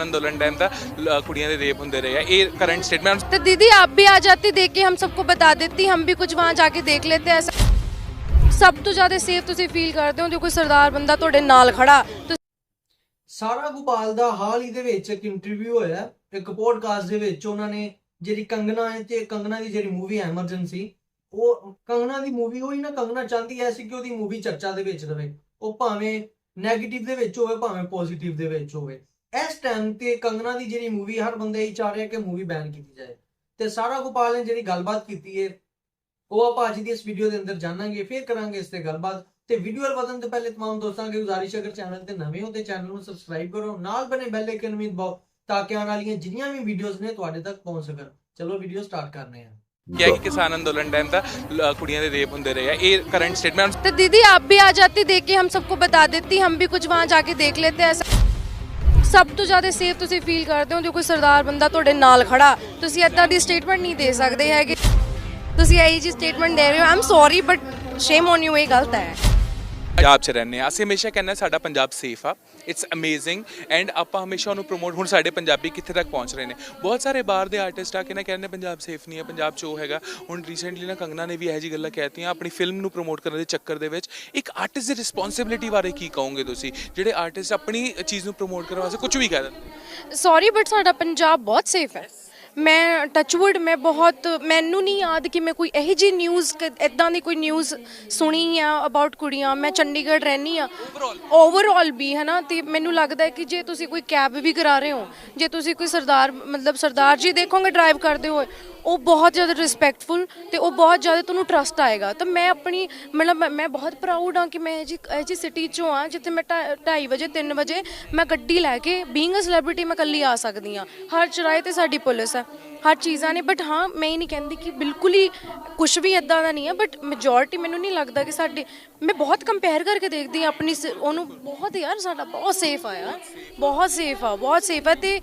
ਕਿਸਾਨ ਅੰਦੋलन ਟਾਈਮ ਤਾਂ ਲ- ਕੁੜੀਆਂ ਦੇ ਰੇਪ ਹੁੰਦੇ ਰਹੇ ਆ। ਇਹ ਕਰੰਟ ਸਟੇਟਮੈਂਟ तो दीदी आप भी आ जाती देख के हम सबको बता देती हम भी कुछ वहाँ जाके देख लेते हैं ਸਭ ਤੋਂ ਜ਼ਿਆਦਾ ਸੇਫ ਤੁਸੀਂ ਫੀਲ ਕਰਦੇ ਹੋ ਜੇ ਕੋਈ ਸਰਦਾਰ ਬੰਦਾ ਤੁਹਾਡੇ ਨਾਲ ਖੜਾ। ਸਾਰਾ ਗੋਪਾਲ ਦਾ ਹਾਲ ਹੀ ਦੇ ਵਿੱਚ ਇੱਕ ਇੰਟਰਵਿਊ ਹੋਇਆ ਇੱਕ ਪੋਡਕਾਸਟ ਦੇ ਵਿੱਚ ਉਹਨਾਂ ਨੇ ਜਿਹੜੀ ਕੰਗਨਾ ਹੈ ਤੇ ਕੰਗਨਾ ਦੀ ਜਿਹੜੀ ਮੂਵੀ ਐਮਰਜੈਂਸੀ ਉਹ ਕੰਗਨਾ ਦੀ ਮੂਵੀ ਹੋਈ ਨਾ ਕੰਗਨਾ ਚਾਹੁੰਦੀ ਐ ਸੀ ਕਿ ਉਹਦੀ ਮੂਵੀ ਚਰਚਾ ਦੇ ਵਿੱਚ ਰਵੇ। ਉਹ ਭਾਵੇਂ 네ਗੇਟਿਵ ਦੇ ਵਿੱਚ ਹੋਵੇ ਭਾਵੇਂ ਪੋਜ਼ਿਟਿਵ ਦੇ ਵਿੱਚ ਹੋਵੇ। ਇਸ ਟਾਈਮ ਤੇ ਕੰਗਨਾ ਦੀ ਜਿਹੜੀ ਮੂਵੀ ਹਰ ਬੰਦੇ ਹੀ ਚਾਹ ਰਿਹਾ ਕਿ ਮੂਵੀ ਬੈਨ ਕੀਤੀ ਜਾਏ ਤੇ ਸਾਰਾ ਗੋਪਾਲ ਨੇ ਜਿਹੜੀ ਗੱਲਬਾਤ ਕੀਤੀ ਹੈ ਉਹ ਆਪਾਂ ਅੱਜ ਦੀ ਇਸ ਵੀਡੀਓ ਦੇ ਅੰਦਰ ਜਾਣਾਂਗੇ ਫਿਰ ਕਰਾਂਗੇ ਇਸ ਤੇ ਗੱਲਬਾਤ ਤੇ ਵੀਡੀਓ ਵੱਲ ਵਧਣ ਤੋਂ ਪਹਿਲੇ तमाम ਦੋਸਤਾਂ ਨੂੰ ਗੁਜ਼ਾਰਿਸ਼ ਹੈ ਅਗਰ ਚੈਨਲ ਤੇ ਨਵੇਂ ਹੋ ਤੇ ਚੈਨਲ ਨੂੰ ਸਬਸਕ੍ਰਾਈਬ ਕਰੋ ਨਾਲ ਬਣੇ ਬੈਲ ਆਈਕਨ ਵੀ ਦਬਾਓ ਤਾਂ ਕਿ ਆਉਣ ਵਾਲੀਆਂ ਜਿੰਨੀਆਂ ਵੀ ਵੀਡੀਓਜ਼ ਨੇ ਤੁਹਾਡੇ ਤੱਕ ਪਹੁੰਚ ਸਕਣ ਚਲੋ ਵੀਡੀਓ ਸਟਾਰਟ ਕਰਨੇ ਆ ਕਿਹਾ ਕਿ ਕਿਸਾਨ ਅੰਦੋਲਨ ਟਾਈਮ ਤਾਂ ਲ- ਕੁੜੀਆਂ ਦੇ ਰੇਪ ਹੁੰਦੇ ਰਹੇ ਆ ਇਹ ਕਰੰਟ ਸਟੇਟਮੈਂਟ तो दीदी आप भी आ जाती देख के हम सबको बता देती हम भी कुछ वहाँ जाके देख लेते ऐसा ਸਭ ਤੋਂ ਜ਼ਿਆਦਾ ਸੇਫ ਤੁਸੀਂ ਫੀਲ ਕਰਦੇ ਹੋ ਜੇ ਕੋਈ ਸਰਦਾਰ ਬੰਦਾ ਤੁਹਾਡੇ ਨਾਲ ਖੜਾ, ਤੁਸੀਂ ਇਦਾਂ ਦੀ ਸਟੇਟਮੈਂਟ ਨਹੀਂ ਦੇ ਸਕਦੇ ਹੈਗੇ। ਤੁਸੀਂ ਇਹੀ ਜੀ ਸਟੇਟਮੈਂਟ ਦੇ ਰਹੇ ਹੋ I'm sorry but shame on you ਇਹ ਗਲਤ ਹੈ। ਪੰਜਾਬ 'ਚ ਰਹਿੰਦੇ ਆ ਅਸੀਂ ਹਮੇਸ਼ਾ ਕਹਿੰਦੇ ਸਾਡਾ ਪੰਜਾਬ ਸੇਫ ਆ। ਇਟਸ ਅਮੇਜ਼ਿੰਗ ਐਂਡ ਆਪਾਂ ਹਮੇਸ਼ਾ ਉਹਨੂੰ ਪ੍ਰੋਮੋਟ ਹੁਣ ਸਾਡੇ ਪੰਜਾਬੀ ਕਿੱਥੇ ਤੱਕ ਪਹੁੰਚ ਰਹੇ ਨੇ? ਬਹੁਤ ਸਾਰੇ ਬਾਹਰ ਦੇ ਆਰਟਿਸਟ ਆ ਕੇ ਨਾ ਕਹਿੰਦੇ ਪੰਜਾਬ ਸੇਫ ਨਹੀਂ ਹੈ ਪੰਜਾਬ 'ਚ ਉਹ ਹੈਗਾ। ਹੁਣ ਰੀਸੈਂਟਲੀ ਨਾ ਕੰਗਨਾ ਨੇ ਵੀ ਇਹੋ ਜਿਹੀ ਗੱਲਾਂ ਕਹਿਤੀਆਂ ਆਪਣੀ ਫਿਲਮ ਨੂੰ ਪ੍ਰੋਮੋਟ ਕਰਨ ਦੇ ਚੱਕਰ ਦੇ ਵਿੱਚ। ਇੱਕ ਆਰਟਿਸਟ ਦੀ ਰਿਸਪੌਂਸਿਬਿਲਿਟੀ ਬਾਰੇ ਕੀ ਕਹੋਗੇ ਤੁਸੀਂ? ਜਿਹੜੇ ਆਰਟਿਸਟ ਆਪਣੀ ਚੀਜ਼ ਨੂੰ ਪ੍ਰੋਮੋਟ ਕਰਨ ਵਾਸਤੇ ਕੁਝ ਵੀ ਕਹਿ ਦਿੰਦੇ ਸੌਰੀ ਬਟ ਸਾਡਾ ਪੰਜਾਬ ਬਹੁਤ ਸੇਫ ਹੈ। ਮੈਂ ਟੱਚਵੁੱਡ ਮੈਂ ਬਹੁਤ ਮੈਨੂੰ ਨਹੀਂ ਯਾਦ ਕਿ ਮੈਂ ਕੋਈ ਇਹੋ ਜੀ ਨਿਊਜ਼ ਇਦਾਂ ਦੀ ਕੋਈ ਨਿਊਜ਼ ਸੁਣੀ ਆ ਅਬਾਊਟ ਕੁੜੀਆਂ। ਮੈਂ ਚੰਡੀਗੜ੍ਹ ਰਹਿੰਦੀ ਆ। ਓਵਰਆਲ ਵੀ ਹੈ ਨਾ ਤੇ ਮੈਨੂੰ ਲੱਗਦਾ ਹੈ ਕਿ ਜੇ ਤੁਸੀਂ ਕੋਈ ਕੈਬ ਵੀ ਕਰਾ ਰਹੇ ਹੋ ਜੇ ਤੁਸੀਂ ਕੋਈ ਸਰਦਾਰ ਮਤਲਬ ਸਰਦਾਰ ਜੀ ਦੇਖੋਗੇ ਡਰਾਈਵ ਕਰਦੇ ਹੋਏ ਉਹ ਬਹੁਤ ਜ਼ਿਆਦਾ ਰਿਸਪੈਕਟਫੁਲ ਤੇ ਉਹ ਬਹੁਤ ਜ਼ਿਆਦਾ ਤੁਹਾਨੂੰ ਟਰਸਟ ਆਏਗਾ। ਤਾਂ ਮੈਂ ਆਪਣੀ, ਮਤਲਬ ਮੈਂ- ਮੈਂ ਬਹੁਤ ਪ੍ਰਾਊਡ ਹਾਂ ਕਿ ਮੈਂ ਇਹ ਜੀ ਇਹ ਜੀ ਸਿਟੀ ਚੋਂ ਆ ਜਿੱਥੇ ਮੈਂ 2:30 ਵਜੇ 3 ਵਜੇ ਮੈਂ ਗੱਡੀ ਲੈ ਕੇ ਬੀਇੰਗ ਅ ਸੈਲਿਬ੍ਰਿਟੀ ਮੈਂ ਇਕੱਲੀ ਆ ਸਕਦੀ ਹਾਂ। ਹਰ ਚੁਰਾਹੇ ਤੇ ਸਾਡੀ ਪੁਲਿਸ ਹੈ, ਹਰ ਚੀਜ਼ਾਂ ਨੇ ਬਟ ਹਾਂ, ਮੈਂ ਇਹ ਨਹੀਂ ਕਹਿੰਦੀ ਕਿ ਬਿਲਕੁਲ ਹੀ ਕੁਝ ਵੀ ਇਦਾਂ ਦਾ ਨਹੀਂ ਹੈ ਬਟ ਮੈਜੋਰਟੀ ਮੈਨੂੰ ਨਹੀਂ ਲੱਗਦਾ ਕਿ ਸਾਡੇ, ਮੈਂ ਬਹੁਤ ਕੰਪੇਅਰ ਕਰਕੇ ਦੇਖਦੀ ਹਾਂ ਆਪਣੀ ਸ- ਉਹਨੂੰ, ਬਹੁਤ ਯਾਰ ਸਾਡਾ ਬਹੁਤ ਸੇਫ ਆ ਯਾਰ, ਬਹੁਤ ਸੇਫ ਆ, ਬਹੁਤ ਸੇਫ ਆ ਤੇ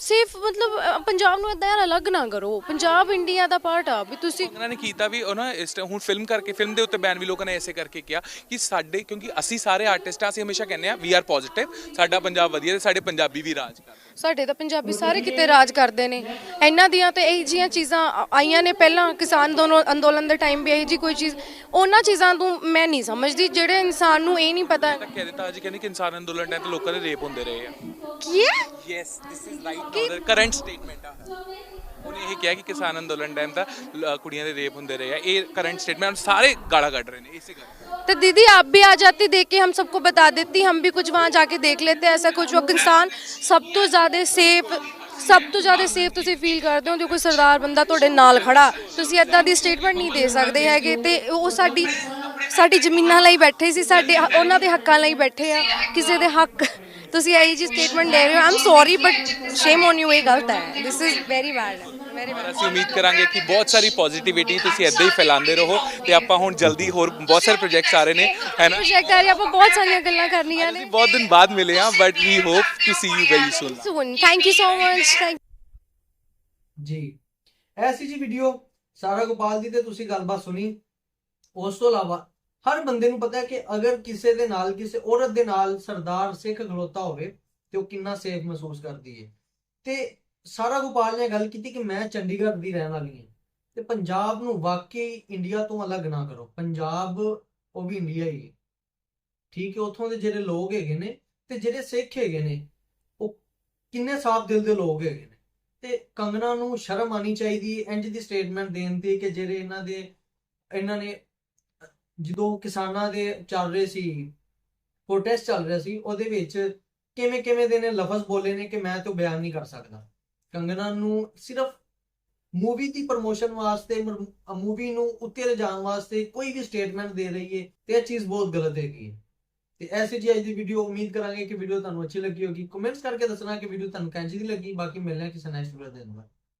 ਸਿਰਫ ਮਤਲਬ ਅ, ਪੰਜਾਬ ਨੂੰ ਇਦਾਂ ਯਾਰ ਅਲੱਗ ਨਾ ਕਰੋ। ਪੰਜਾਬ ਇੰਡੀਆ ਦਾ ਪਾਰਟ ਆ ਵੀ ਤੁਸੀਂ ਉਹਨਾਂ ਨੇ ਕੀਤਾ ਵੀ ਉਹਨਾਂ ਇਸ time ਹੁਣ ਫਿਲਮ ਕਰਕੇ ਫਿਲਮ ਦੇ ਉੱਤੇ ਬੈਨ ਵੀ ਲੋਕਾਂ ਨੇ ਐਸੇ ਕਰਕੇ ਕਿਹਾ ਕਿ ਸਾਡੇ ਕਿਉਂਕਿ ਅਸੀਂ ਸਾਰੇ ਆਰਟਿਸਟ ਆ ਅਸੀਂ ਹਮੇਸ਼ਾ ਕਹਿੰਦੇ ਆ ਵੀ ਆਰ ਪੋਜ਼ਿਟਿਵ ਸਾਡਾ ਪੰਜਾਬ ਵਧੀਆ ਤੇ ਸਾਡੇ ਪੰਜਾਬੀ ਵੀ ਰਾਜ ਕਰਦੇ ਸਾਡੇ ਤਾਂ ਪੰਜਾਬੀ ਸਾਰੇ ਕਿਤੇ ਰਾਜ ਕਰਦੇ ਨੇ। ਇਹਨਾਂ ਦੀਆਂ ਤੇ ਇਹੀ ਜੀਆਂ ਚੀਜ਼ਾਂ ਆਈਆਂ ਨੇ ਪਹਿਲਾਂ ਕਿਸਾਨ ਦੋਨੋਂ ਅੰਦੋਲਨ ਦੇ ਟਾਈਮ ਵੀ ਇਹੀ ਜੀ ਕੋਈ ਚੀਜ਼। ਉਹਨਾਂ ਚੀਜ਼ਾਂ ਤੋਂ ਮੈਂ ਨਹੀਂ ਸਮਝਦੀ ਜਿਹੜੇ ਇਨਸਾਨ ਨੂੰ ਇਹ ਨਹੀਂ ਪਤਾ। ਧੱਕੇ ਦਿੱਤਾ ਅੱਜ ਕਹਿੰਦੇ ਕਿ ਇਨਸਾਨ ਅੰਦੋਲਨ ਟਾਈਮ ਤੇ ਲੋਕਾਂ ਦੇ ਰੇਪ ਹੁੰਦੇ ਰਹੇ ਆ। ਕੀ ਹੈ? Yes this is right now current statement ਆ। ਉਹਨੇ ਇਹ ਕਿਹਾ ਕਿ ਕਿਸਾਨ ਅੰਦੋਲਨ ਟਾਈਮ ਤਾਂ ਲ- ਕੁੜੀਆਂ ਦੇ ਰੇਪ ਹੁੰਦੇ ਰਹੇ ਆ ਇਹ ਕਰੰਟ ਸਟੇਟਮੈਂਟ ਸਾਰੇ ਗਾਲਾਂ ਕੱਢ ਰਹੇ ਨੇ ਇਸੇ ਕਰਕੇ तो दीदी आप भी आ जाती देख के हम सबको बता देती हम भी कुछ वहाँ जाके देख लेते ऐसा कुछ वो इंसान सब तो ज़्यादा सेफ ਸਭ ਤੋਂ ਜ਼ਿਆਦਾ ਸੇਫ ਤੁਸੀਂ ਫੀਲ ਕਰਦੇ ਹੋ ਜੇ ਕੋਈ ਸਰਦਾਰ ਬੰਦਾ ਤੁਹਾਡੇ ਨਾਲ ਖੜਾ ਤੁਸੀਂ ਇਦਾਂ ਦੀ ਸਟੇਟਮੈਂਟ ਨਹੀਂ ਦੇ ਸਕਦੇ ਹੈਗੇ ਤੇ ਉਹ ਸਾਡੀ ਸਾਡੀ ਜ਼ਮੀਨਾਂ ਲਈ ਬੈਠੇ ਸੀ ਸਾਡੇ ਹ- ਉਹਨਾਂ ਦੇ ਹੱਕਾਂ ਲਈ ਬੈਠੇ ਆ ਕਿਸੇ ਦੇ ਹੱਕ ਤੁਸੀਂ ਇਹੀ ਜੀ ਸਟੇਟਮੈਂਟ ਦੇ ਰਹੇ ਹੋ I'm sorry but shame on you ਇਹ ਗਲਤ ਹੈ this is very bad very ਪਰ ਅਸੀਂ ਉਮੀਦ ਕਰਾਂਗੇ ਕਿ ਬਹੁਤ ਸਾਰੀ ਪੋਜ਼ਿਟਿਵਿਟੀ ਤੁਸੀਂ ਇਦਾਂ ਹੀ ਫੈਲਾਉਂਦੇ ਰਹੋ ਤੇ ਆਪਾਂ ਹੁਣ ਜਲਦੀ ਹੋਰ ਬਹੁਤ ਸਾਰੇ ਪ੍ਰੋਜੈਕਟਸ ਆ ਰਹੇ ਨੇ ਹੈ ਨਾ? ਪ੍ਰੋਜੈਕਟ ਆ ਰਿਹਾ ਆਪਾਂ ਬਹੁਤ ਸਾਰੀਆਂ ਗੱਲਾਂ ਕਰਨੀਆਂ ਨੇ। ਬਹੁਤ ਦਿਨ ਬਾਅਦ ਮਿਲੇ ਆ but we hope to see you very soon. Thank you so much. Thank ਜੀ ਐਸੀ ਜੀ ਵੀਡੀਓ ਸਾਰਾ ਗੋਪਾਲ ਦੀ ਤੇ ਤੁਸੀਂ ਗੱਲਬਾਤ ਸੁਣੀ। ਉਸ ਤੋਂ ਇਲਾਵਾ ਹਰ ਬੰਦੇ ਨੂੰ ਪਤਾ ਹੈ ਕਿ ਅਗਰ ਕਿਸੇ ਦੇ ਨਾਲ, ਕਿਸੇ ਔਰਤ ਦੇ ਨਾਲ ਸਰਦਾਰ ਸਿੱਖ ਖਲੋਤਾ ਹੋਵੇ, ਤੇ ਉਹ ਕਿੰਨਾ ਸੇਫ ਮਹਿਸੂਸ ਕਰਦੀ ਹੈ। ਤੇ ਸਾਰਾ ਗੋਪਾਲ ਨੇ ਗੱਲ ਕੀਤੀ ਕਿ ਮੈਂ ਚੰਡੀਗੜ੍ਹ ਦੀ ਰਹਿਣ ਵਾਲੀ ਹਾਂ। ਤੇ ਪੰਜਾਬ ਨੂੰ ਵਾਕਈ ਇੰਡੀਆ ਤੋਂ ਅਲੱਗ ਨਾ ਕਰੋ। ਪੰਜਾਬ, ਉਹ ਵੀ ਇੰਡੀਆ ਹੀ ਹੈ। ਠੀਕ ਹੈ, ਉੱਥੋਂ ਦੇ ਜਿਹੜੇ ਲੋਕ ਹੈਗੇ ਨੇ ਤੇ ਜਿਹੜੇ ਸਿੱਖ ਹੈਗੇ ਨੇ, ਉਹ ਕਿੰਨੇ ਸਾਫ਼ ਦਿਲ ਦੇ ਲੋਕ ਹੈਗੇ ਨੇ। ਤੇ ਕੰਗਨਾ ਨੂੰ ਸ਼ਰਮ ਆਣੀ ਚਾਹੀਦੀ ਹੈ ਇੰਜ ਦੀ ਸਟੇਟਮੈਂਟ ਦੇਣ ਦੀ ਕਿ ਜਿਹੜੇ ਇਹਨਾਂ ਦੇ, ਇਹਨਾਂ ਨੇ ਜਦੋਂ ਕਿਸਾਨਾਂ ਦੇ ਚੱਲ ਰਹੇ ਸੀ ਪ੍ਰੋਟੈਸਟ ਚੱਲ ਰਿਹਾ ਸੀ, ਉਹਦੇ ਵਿੱਚ ਕਿਵੇਂ ਕਿਵੇਂ ਦੇ ਨੇ ਲਫ਼ਜ਼ ਬੋਲੇ ਨੇ ਕਿ ਮੈਂ ਤਾਂ ਬਿਆਨ ਨਹੀਂ ਕਰ ਸਕਦਾ। ਕੰਗਨਾ ਨੂੰ ਸਿਰਫ ਮੂਵੀ ਦੀ ਪ੍ਰਮੋਸ਼ਨ ਵਾਸਤੇ ਮੂਵੀ ਨੂੰ ਉੱਤੇ ਲਿਜਾਣ ਵਾਸਤੇ ਕੋਈ ਵੀ ਸਟੇਟਮੈਂਟ ਦੇ ਰਹੀ ਹੈ ਤੇ ਇਹ ਚੀਜ਼ ਬਹੁਤ ਗਲਤ ਹੈਗੀ ਹੈ ਤੇ ਐਸੀ ਜੀ ਅੱਜ ਦੀ ਵੀਡੀਓ ਉਮੀਦ ਕਰਾਂਗੇ ਕਿ ਵੀਡੀਓ ਤੁਹਾਨੂੰ ਅੱਛੀ ਲੱਗੀ ਹੋਗੀ। ਕਮੈਂਟਸ ਕਰਕੇ ਦੱਸਣਾ ਕਿ ਵੀਡੀਓ ਤੁਹਾਨੂੰ ਕੈਂਚੀ ਦੀ ਲੱਗੀ। ਬਾਕੀ ਮਿਲਣਾ ਕਿਸੇ ਨੈਕਸਟ ਵੀਡੀਓ ਦੇ ਨਾਲ